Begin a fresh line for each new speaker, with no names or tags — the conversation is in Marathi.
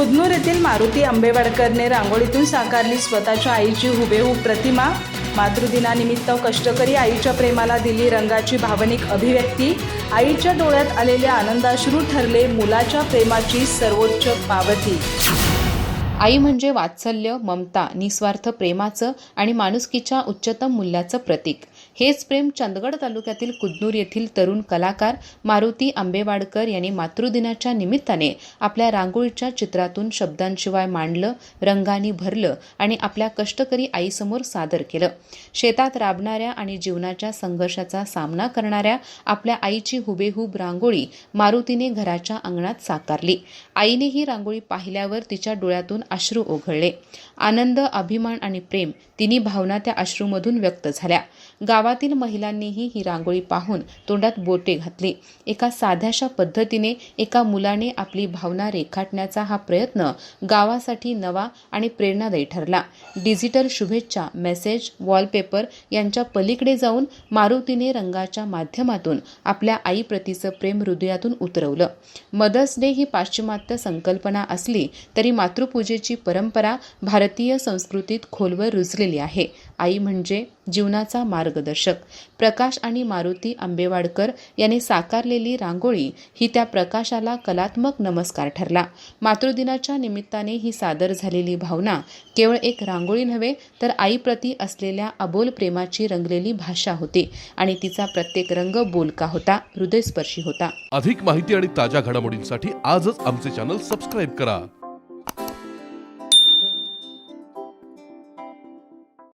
कुदनूर येथील मारुती आंबेवाडकरने रांगोळीतून साकारली स्वतःच्या आईची हुबेहूब प्रतिमा. मातृदिनानिमित्त कष्टकरी आईच्या प्रेमाला दिली रंगाची भावनिक अभिव्यक्ती. आईच्या डोळ्यात आलेल्या आनंदाश्रू ठरले मुलाच्या प्रेमाची सर्वोच्च पावती.
आई म्हणजे वात्सल्य ममता निस्वार्थ प्रेमाचं आणि माणुसकीच्या उच्चतम मूल्याचं प्रतीक. हेच प्रेम चंदगड तालुक्यातील कुदनूर येथील तरुण कलाकार मारुती आंबेवाडकर यांनी मातृदिनाच्या निमित्ताने आपल्या रांगोळीच्या चित्रातून शब्दांशिवाय मांडलं रंगानी भरलं आणि आपल्या कष्टकरी आईसमोर सादर केलं. शेतात राबणाऱ्या आणि जीवनाच्या संघर्षाचा सामना करणाऱ्या आपल्या आईची हुबेहूब रांगोळी मारुतीने घराच्या अंगणात साकारली. आईने ही रांगोळी पाहिल्यावर तिच्या डोळ्यातून अश्रू ओघळले. आनंद अभिमान आणि प्रेम तिन्ही भावना त्या अश्रूमधून व्यक्त झाल्या. गावातील महिलांनीही ही रांगोळी पाहून तोंडात बोटे घातली. एका साध्याशा पद्धतीने एका मुलाने आपली भावना रेखाटण्याचा हा प्रयत्न गावासाठी नवा आणि प्रेरणादायी ठरला. डिजिटल शुभेच्छा मेसेज वॉलपेपर यांच्या पलीकडे जाऊन मारुतीने रंगाच्या माध्यमातून आपल्या आईप्रतीचं प्रेम हृदयातून उतरवलं. मदर्स डे ही पाश्चिमात्य संकल्पना असली तरी मातृपूजेची परंपरा भारतीय संस्कृतीत खोलवर रुजलेली आहे. आई म्हणजे जीवनाचा मार्गदर्शक. प्रकाश आणि मारुती आंबेवाडकर यांनी साकारलेली रांगोळी ही त्या प्रकाशाला कलात्मक नमस्कार ठरला. मातृदिनाच्या निमित्ताने ही सादर झालेली भावना केवळ एक रांगोळी नव्हे तर आईप्रती असलेल्या अबोल प्रेमाची रंगलेली भाषा होती आणि तिचा प्रत्येक रंग बोलका होता हृदयस्पर्शी होता.
अधिक माहिती आणि ताज्या घडामोडींसाठी आजच आमचे चॅनल सबस्क्राईब करा.